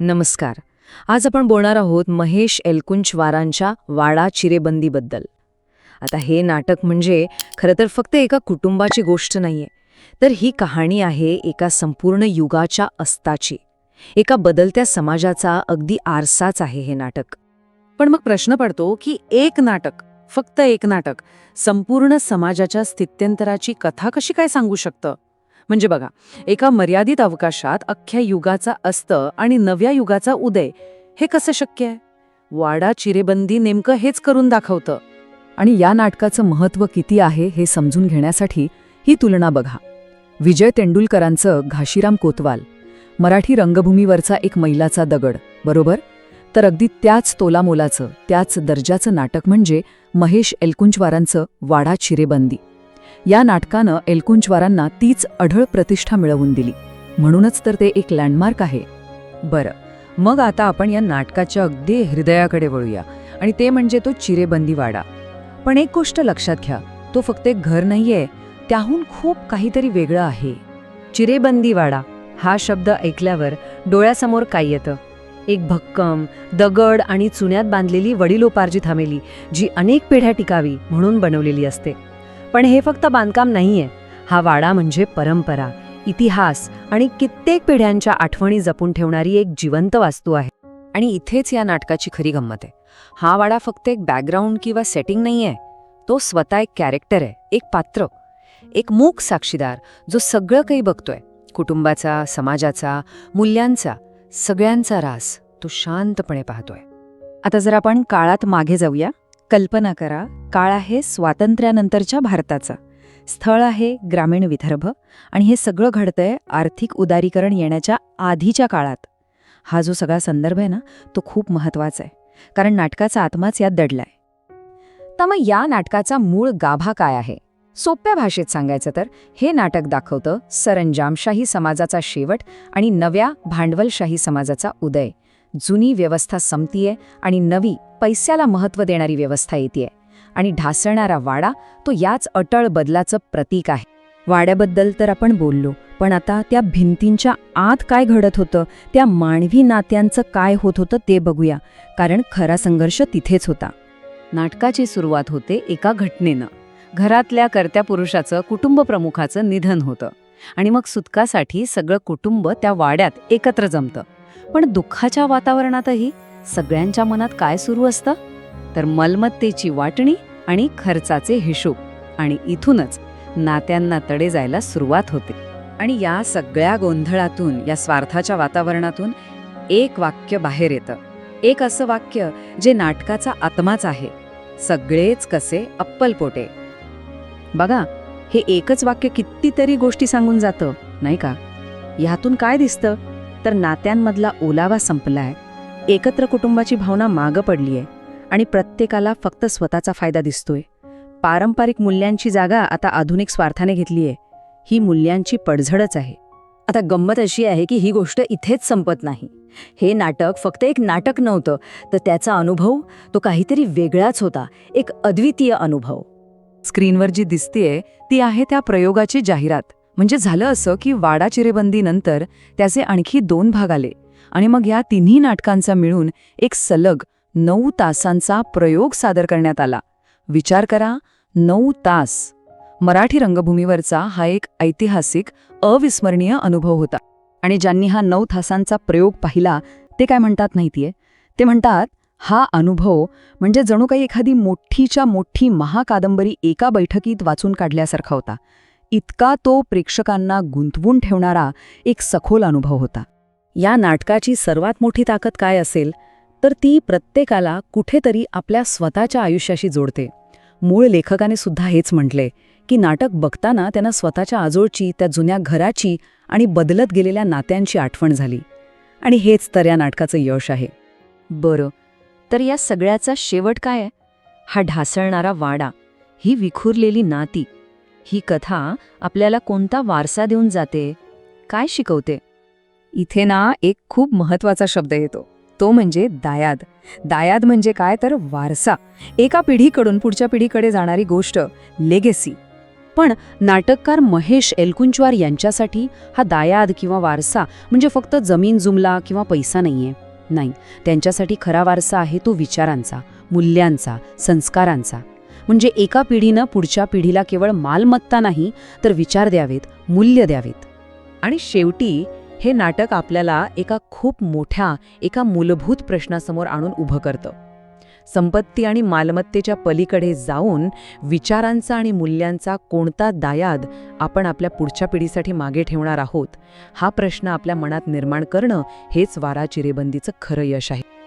नमस्कार. आज आपण बोलणार आहोत महेश एलकुंचवारांच्या वाडा चिरेबंदीबद्दल. आता हे नाटक म्हणजे खरं तर फक्त एका कुटुंबाची गोष्ट नाहीये तर ही कहाणी आहे एका संपूर्ण युगाच्या अस्ताची. एका बदलत्या समाजाचा अगदी आरसाच आहे हे नाटक. पण मग प्रश्न पडतो की एक नाटक फक्त एक नाटक संपूर्ण समाजाच्या स्थित्यंतराची कथा कशी काय सांगू शकतं? म्हणजे बघा एका मर्यादित अवकाशात अख्ख्या युगाचा अस्त आणि नव्या युगाचा उदय हे कसं शक्य आहे? वाडा चिरेबंदी नेमकं हेच करून दाखवतं. आणि या नाटकाचं महत्त्व किती आहे हे समजून घेण्यासाठी ही तुलना बघा. विजय तेंडुलकरांचं घाशीराम कोतवाल मराठी रंगभूमीवरचा एक मैलाचा दगड बरोबर? तर अगदी त्याच तोलामोलाचं त्याच दर्जाचं नाटक म्हणजे महेश एलकुंचवारांचं वाडा चिरेबंदी. या नाटकानं एलकुंचवारांना तीच अढळ प्रतिष्ठा मिळवून दिली. म्हणूनच तर ते एक लँडमार्क आहे. बरं मग आता आपण या नाटकाच्या अगदी हृदयाकडे वळूया. आणि ते म्हणजे तो चिरेबंदी वाडा पण एक गोष्ट लक्षात घ्या तो फक्त एक घर नाहीये त्याहून खूप काहीतरी वेगळं आहे. चिरेबंदी वाडा हा शब्द ऐकल्यावर डोळ्यासमोर काय येतं? एक भक्कम दगड आणि चुन्यात बांधलेली वडिलोपार्जित हमेली जी अनेक पिढ्या टिकावी म्हणून बनवलेली असते. पण हे फक्त बांधकाम नाहीये. हा वाडा म्हणजे परंपरा इतिहास आणि कित्येक पिढ्यांच्या आठवणी जपून ठेवणारी एक जिवंत वास्तू आहे. आणि इथेच या नाटकाची खरी गंमत आहे. हा वाडा फक्त एक बॅकग्राऊंड किंवा सेटिंग नाहीये. तो स्वतः एक कॅरेक्टर आहे एक पात्र एक मूक साक्षीदार जो सगळं काही बघतोय. कुटुंबाचा समाजाचा मूल्यांचा सगळ्यांचा रास तो शांतपणे पाहतोय. आता जर आपण काळात मागे जाऊया कल्पना करा काळ आहे स्वातंत्र्यानंतरच्या भारताचा. स्थळ आहे ग्रामीण विदर्भ आणि हे सगळं घडतंय आर्थिक उदारीकरण येण्याच्या आधीच्या काळात. हा जो सगळा संदर्भ आहे ना तो खूप महत्त्वाचा आहे. कारण नाटकाचा आत्माच यात दडलाय. तर मग या नाटकाचा मूळ गाभा काय आहे? सोप्या भाषेत सांगायचं तर हे नाटक दाखवतं सरंजामशाही समाजाचा शेवट आणि नव्या भांडवलशाही समाजाचा उदय. जुनी व्यवस्था संपतीये आणि नवी पैशाला महत्त्व देणारी व्यवस्था येते आणि ढासळणारा वाडा तो याच अटळ बदलाचं प्रतीक आहे. वाड्याबद्दल तर आपण बोललो पण आता त्या भिंतींच्या आत काय घडत होतं त्या मानवी नात्यांचं काय होत होतं ते बघूया कारण खरा संघर्ष तिथेच होता. नाटकाची सुरुवात होते एका घटनेनं. घरातल्या कर्त्या पुरुषाचं कुटुंब प्रमुखाचं निधन होतं. आणि मग सुटकासाठी सगळं कुटुंब त्या वाड्यात एकत्र जमतं. पण दुःखाच्या वातावरणातही सगळ्यांच्या मनात काय सुरू असतं? तर मलमत्तेची वाटणी आणि खर्चाचे हिशोब. आणि इथूनच नात्यांना तडे जायला सुरुवात होते. आणि या सगळ्या गोंधळातून या स्वार्थाच्या वातावरणातून एक वाक्य बाहेर येतं. एक असं वाक्य जे नाटकाचा आत्माच आहे. सगळेच कसे अप्पलपोटे. बघा हे एकच वाक्य कितीतरी गोष्टी सांगून जातं नाही का? ह्यातून काय दिसतं? तर नात्यांमधला ओलावा संपलाय. एकत्र कुटुंबाची भावना मागं पडलीय आणि प्रत्येकाला फक्त स्वतःचा फायदा दिसतोय. पारंपरिक मूल्यांची जागा आता आधुनिक स्वार्थाने घेतलीये. ही मूल्यांची पडझडच आहे. आता गंमत अशी आहे की ही गोष्ट इथेच संपत नाही. हे नाटक फक्त एक नाटक नव्हतं तर त्याचा अनुभव तो काहीतरी वेगळाच होता एक अद्वितीय अनुभव. स्क्रीनवर जी दिसतेय ती आहे त्या प्रयोगाची जाहिरात. म्हणजे झालं असं की वाडा चिरेबंदीनंतर त्याचे आणखी दोन भाग आले. आणि मग या तिन्ही नाटकांचा मिळून एक सलग नऊ तासांचा प्रयोग सादर करण्यात आला. विचार करा नऊ तास. मराठी रंगभूमीवरचा हा एक ऐतिहासिक अविस्मरणीय अनुभव होता. आणि ज्यांनी हा नऊ तासांचा प्रयोग पाहिला ते काय म्हणतात माहितीये? ते म्हणतात हा अनुभव म्हणजे जणू काही एखादी मोठीच्या मोठी महाकादंबरी एका बैठकीत वाचून काढल्यासारखा होता. इतका तो प्रेक्षकांना गुंतवून ठेवणारा एक सखोल अनुभव होता. या नाटकाची सर्वात मोठी ताकद काय असेल तर ती प्रत्येकाला कुठेतरी आपल्या स्वतःच्या आयुष्याशी जोडते. मूळ लेखकाने सुद्धा हेच म्हटले की नाटक बघताना त्यांना स्वतःच्या आजोळची त्या जुन्या घराची आणि बदलत गेलेल्या नात्यांची आठवण झाली. आणि हेच तर या नाटकाचं यश आहे. बरं तर या सगळ्याचा शेवट काय आहे? हा ढासळणारा वाडा ही विखुरलेली नाती ही कथा आपल्याला कोणता वारसा देऊन जाते? काय शिकवते? इथे ना एक खूप महत्त्वाचा शब्द येतो. तो म्हणजे दायाद. दायाद म्हणजे काय? तर वारसा. एका पिढीकडून पुढच्या पिढीकडे जाणारी गोष्ट लेगेसी. पण नाटककार महेश एलकुंचवार यांच्यासाठी हा दायाद किंवा वारसा म्हणजे फक्त जमीन जुमला किंवा पैसा नाहीये. नाही त्यांच्यासाठी खरा वारसा आहे तो विचारांचा मूल्यांचा संस्कारांचा. म्हणजे एका पिढीनं पुढच्या पिढीला केवळ मालमत्ता नाही तर विचार द्यावेत मूल्य द्यावेत. आणि शेवटी हे नाटक आपल्याला एका खूप मोठ्या एका मूलभूत प्रश्नासमोर आणून उभं करतं. संपत्ती आणि मालमत्तेच्या पलीकडे जाऊन विचारांचा आणि मूल्यांचा कोणता दायाद आपण आपल्या पुढच्या पिढीसाठी मागे ठेवणार आहोत हा प्रश्न आपल्या मनात निर्माण करणं हेच वारा चिरेबंदीचं खरं यश आहे.